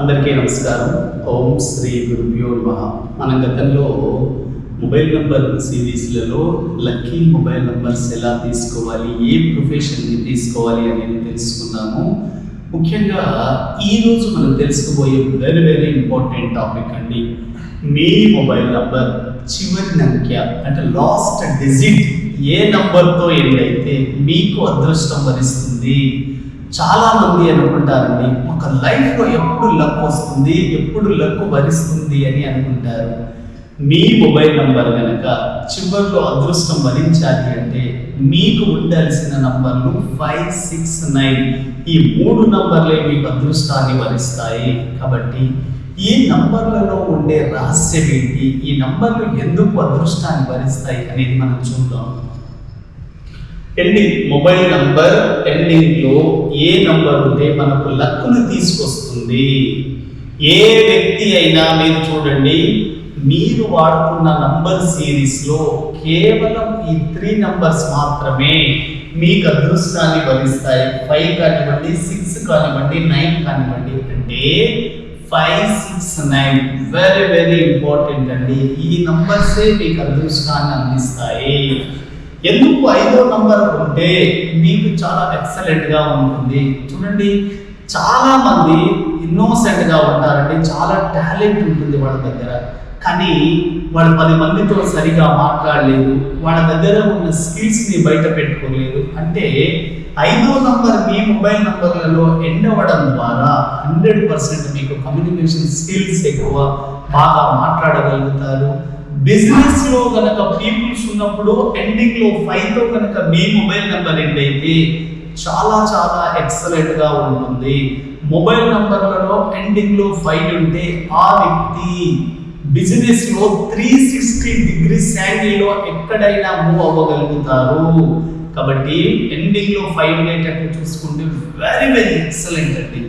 అందరికీ నమస్కారం. ఓం శ్రీ గురుభ్యో మన గతంలో మొబైల్ నెంబర్ సిరీస్లలో లక్కీ మొబైల్ నెంబర్స్ ఎలా తీసుకోవాలి ఏ ప్రొఫెషన్ని తీసుకోవాలి అనేది తెలుసుకున్నాము. ముఖ్యంగా ఈరోజు మనం తెలుసుకోబోయే వెరీ వెరీ ఇంపార్టెంట్ టాపిక్ అండి. మీ మొబైల్ నంబర్ చివరి సంఖ్య అంటే లాస్ట్ డిజిట్ ఏ నంబర్తో ఎండ్ అయితే మీకు అదృష్టం వరిస్తుంది? చాలా మంది అనుకుంటారండి ఒక లైఫ్లో ఎప్పుడు లక్ వస్తుంది ఎప్పుడు లక్ భరిస్తుంది అని అనుకుంటారు. మీ మొబైల్ నంబర్ కనుక చివరిలో అదృష్టం భరించాలి అంటే మీకు ఉండాల్సిన నంబర్లు ఫైవ్ సిక్స్ నైన్. ఈ మూడు నంబర్లే మీకు అదృష్టాన్ని వరిస్తాయి. కాబట్టి ఈ నంబర్లలో ఉండే రహస్యం ఏంటి? ఈ నంబర్లు ఎందుకు అదృష్టాన్ని భరిస్తాయి అనేది మనం చూద్దాం. ఎండింగ్ మొబైల్ నంబర్ ఎండింగ్లో ఏ నంబర్ ఉంటే మనకు లక్కును తీసుకొస్తుంది. ఏ వ్యక్తి అయినా మీరు చూడండి మీరు వాడుతున్న నంబర్ సిరీస్లో కేవలం ఈ త్రీ నంబర్స్ మాత్రమే మీకు అదృష్టాన్ని భరిస్తాయి ఫైవ్ కానివ్వండి సిక్స్ కానివ్వండి నైన్ కానివ్వండి. అంటే five six nine very very important అండి. ఈ నంబర్సే మీకు అదృష్టాన్ని అందిస్తాయి. ఎందుకు ఐదో నంబర్ ఉంటే మీకు చాలా ఎక్సలెంట్గా ఉంటుంది. చూడండి చాలా మంది ఇన్నోసెంట్గా ఉంటారండి. చాలా టాలెంట్ ఉంటుంది వాళ్ళ దగ్గర. కానీ వాళ్ళు పది మందితో సరిగా మాట్లాడలేదు. వాళ్ళ దగ్గర ఉన్న స్కిల్స్ని బయట పెట్టుకోలేదు. అంటే ఐదో నంబర్ మీ మొబైల్ నంబర్లలో ఎండ్ అవ్వడం ద్వారా హండ్రెడ్ పర్సెంట్ మీకు కమ్యూనికేషన్ స్కిల్స్ ఎక్కువ బాగా మాట్లాడగలుగుతారు. బిజినెస్లో కనుక పీపుల్స్ ఉన్నప్పుడు ఎండింగ్లో ఫైవ్తో కనుక మీ మొబైల్ నెంబర్ ఎండ్ అయితే చాలా చాలా ఎక్సలెంట్గా ఉంటుంది. మొబైల్ నంబర్లలో ఎండింగ్లో ఫైవ్ ఉంటే ఆ వ్యక్తి బిజినెస్లో త్రీ సిక్స్టీ డిగ్రీ యాంగిల్లో ఎక్కడైనా మూవ్ అవ్వగలుగుతారు. కాబట్టి ఎండింగ్లో ఫైవ్ ఉండేటట్టు చూసుకుంటే వెరీ వెరీ ఎక్సలెంట్ అండి.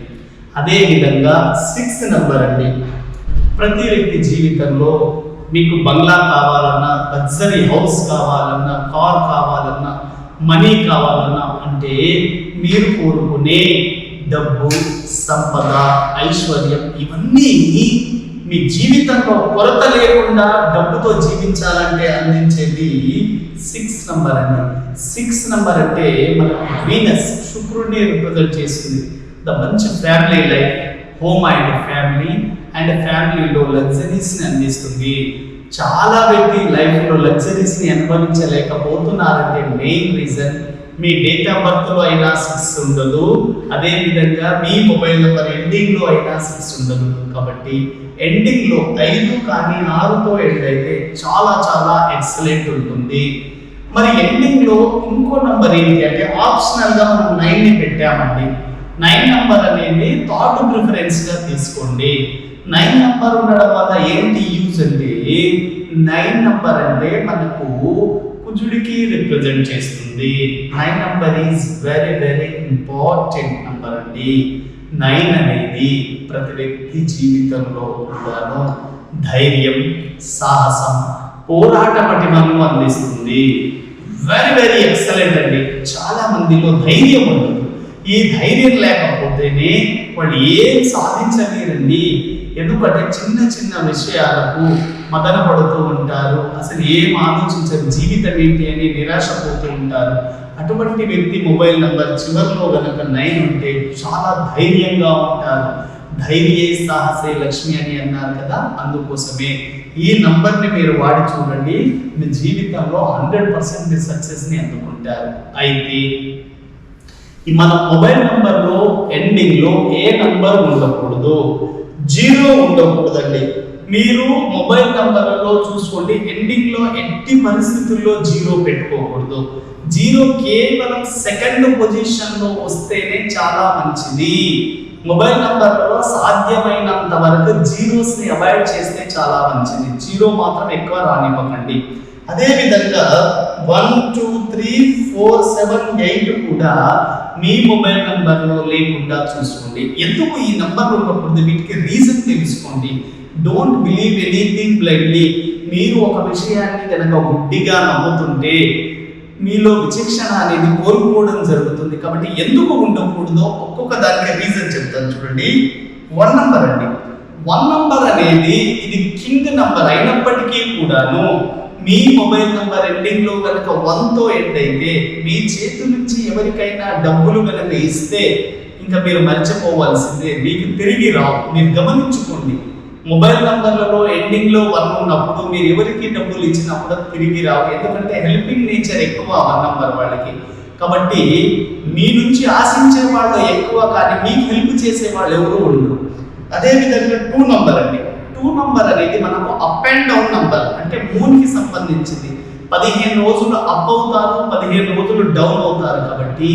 అదే విధంగా సిక్స్త్ నెంబర్ అండి. ప్రతి వ్యక్తి జీవితంలో మీకు బంగ్లా కావాలన్నా లగ్జరీ హౌస్ కావాలన్నా కార్ కావాలన్నా మనీ కావాలన్నా అంటే మీరు కోరుకునే డబ్బు సంపద ఐశ్వర్యం ఇవన్నీ మీ జీవితంలో కొరత లేకుండా డబ్బుతో జీవించాలంటే అందించేది సిక్స్ నంబర్ అండి. సిక్స్ నంబర్ అంటే మనకు వీనస్ శుక్రుడిని రిప్రజెంట్ చేస్తుంది ద మంచి family life home and family and ఫ్యామిలీలో లగ్జరీస్ని అందిస్తుంది. చాలా వ్యక్తి లైఫ్లో లగ్జరీస్ని అనుభవించలేకపోతున్నారంటే మెయిన్ రీజన్ మీ డేట్ ఆఫ్ బర్త్లో అయినా సిక్స్ ఉండదు. అదేవిధంగా మీ మొబైల్ నెంబర్ ఎండింగ్లో అయినా సిక్స్ ఉండదు. కాబట్టి ఎండింగ్లో ఐదు కానీ ఆరుతో ఎండ్ అయితే చాలా చాలా ఎక్సలెంట్ ఉంటుంది. మరి ఎండింగ్లో ఇంకో నెంబర్ ఏంటి అంటే ఆప్షనల్గా మనం నైన్ని పెట్టామండి. నైన్ నంబర్ అనేది థాట్ ప్రిఫరెన్స్గా తీసుకోండి. నైన్ నంబర్ ఉండడం వల్ల ఏంటి యూజ్ అంటే నైన్ నంబర్ అంటే మనకు కుజుడికి రిప్రజెంట్ చేస్తుంది. Nine number is very very important number అండి. నైన్ అనేది ప్రతి వ్యక్తి జీవితంలో కూడాను ధైర్యం సాహసం పోరాట పటిమను అందిస్తుంది. వెరీ వెరీ ఎక్సలెంట్ అండి. చాలా మందిలో ధైర్యం ఉండదు ఈ ధైర్యం లేకపోతేనే వాళ్ళు ఏం సాధించలేరండి. ఎందుకంటే చిన్న చిన్న విషయాలకు మదన పడుతూ ఉంటారు. అసలు ఏం ఆలోచించరు. జీవితం ఏంటి అని నిరాశపోతూ ఉంటారు. అటువంటి వ్యక్తి మొబైల్ నంబర్ చివరిలో కనుక నైన్ ఉంటే చాలా ధైర్యంగా ఉంటారు. ధైర్యే సాహసే లక్ష్మి అని అన్నారు కదా అందుకోసమే. ఈ నంబర్ని మీరు వాడి చూడండి. మీ జీవితంలో హండ్రెడ్ పర్సెంట్ సక్సెస్ని అందుకుంటారు. అయితే మన మొబైల్ నంబర్లో ఎండింగ్లో ఏ నంబర్ ఉండకూడదు? జీరో ఉండకూడదండి. మీరు మొబైల్ నంబర్లలో చూసుకోండి ఎండింగ్లో ఎట్టి పరిస్థితుల్లో జీరో పెట్టుకోకూడదు. జీరో కేవలం సెకండ్ పొజిషన్లో వస్తేనే చాలా మంచిది. మొబైల్ నంబర్లలో సాధ్యమైనంత వరకు జీరోస్ని అవాయిడ్ చేస్తే చాలా మంచిది. జీరో మాత్రం ఎక్కువ రానివ్వకండి. అదే విధంగా one two three four seven eight కూడా మీ మొబైల్ నంబర్లో లేకుండా చూసుకోండి. ఎందుకు ఈ నంబర్ ఉన్నప్పుడు వీటికి రీజన్ తెలుసుకోండి? డోంట్ బిలీవ్ ఎనీథింగ్ బ్లైండ్లీ మీరు ఒక విషయాన్ని కనుక గుడ్డిగా నమ్ముతుంటే మీలో విచక్షణ అనేది కోల్పోవడం జరుగుతుంది. కాబట్టి ఎందుకు ఉండకూడదో ఒక్కొక్క దానికి రీజన్ చెప్తాను చూడండి. వన్ నంబర్ అండి. వన్ నంబర్ అనేది ఇది కింగ్ నంబర్ అయినప్పటికీ కూడాను మీ మొబైల్ నంబర్ ఎండింగ్లో కనుక వన్తో ఎండ్ అయితే మీ చేతి నుంచి ఎవరికైనా డబ్బులు కనుక ఇస్తే ఇంకా మీరు మర్చిపోవాల్సిందే. మీకు తిరిగి రావు. మీరు గమనించుకోండి. మొబైల్ నంబర్లలో ఎండింగ్లో వన్ ఉన్నప్పుడు మీరు ఎవరికి డబ్బులు ఇచ్చినప్పుడు తిరిగి రావు. ఎందుకంటే హెల్పింగ్ నేచర్ ఎక్కువ వన్ నంబర్ వాళ్ళకి. కాబట్టి మీ నుంచి ఆశించే వాళ్ళు ఎక్కువ కానీ మీకు హెల్ప్ చేసే వాళ్ళు ఎవరు ఉండరు. అదేవిధంగా టూ నంబర్ అండి. టూ నంబర్ అనేది మనకు అప్ అండ్ డౌన్ నంబర్ అంటే మూన్కి సంబంధించింది. పదిహేను రోజులు అప్ అవుతారు పదిహేను రోజులు డౌన్ అవుతారు కాబట్టి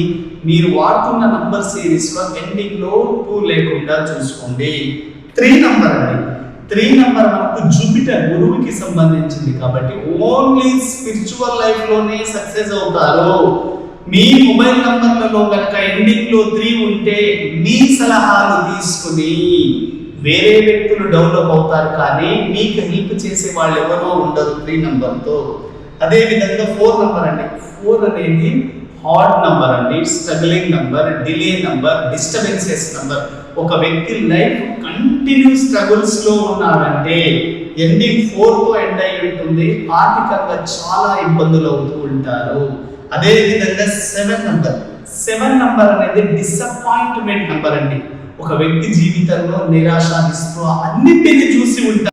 మీరు వాడుతున్న నంబర్ సిరీస్లో ఎండింగ్లో టూ లేకుండా చూసుకోండి. త్రీ నంబర్ అండి. త్రీ నంబర్ మనకు జూపిటర్ గురువుకి సంబంధించింది కాబట్టి ఓన్లీ స్పిరిచువల్ లైఫ్లోనే సక్సెస్ అవుతారు. మీ మొబైల్ నంబర్లలో కనుక ఎండింగ్లో త్రీ ఉంటే మీ సలహాలు తీసుకుని వేరే వ్యక్తులు డెవలప్ అవుతారు కానీ మీకు హెల్ప్ చేసే వాళ్ళు ఎవరో ఉండదు త్రీ నెంబర్తో అదేవిధంగా ఫోర్ నంబర్ అండి. ఫోర్ అనేది హార్డ్ నంబర్ అండి struggling number delay number disturbances number ఒక వ్యక్తి లైఫ్ కంటిన్యూ స్ట్రగుల్స్లో ఉన్నాడంటే ఎండింగ్ ఫోర్తో ఎండ్ అయి ఉంటుంది ఆర్థికంగా చాలా ఇబ్బందులు అవుతూ ఉంటారు. అదే విధంగా సెవెన్ నంబర్ సెవెన్ నంబర్ అనేది డిసప్పాయింట్మెంట్ నంబర్ అండి. ఒక వ్యక్తి జీవితంలో నిరాశ నిస్పృహ అన్నింటినీ చూసి ఉంటారు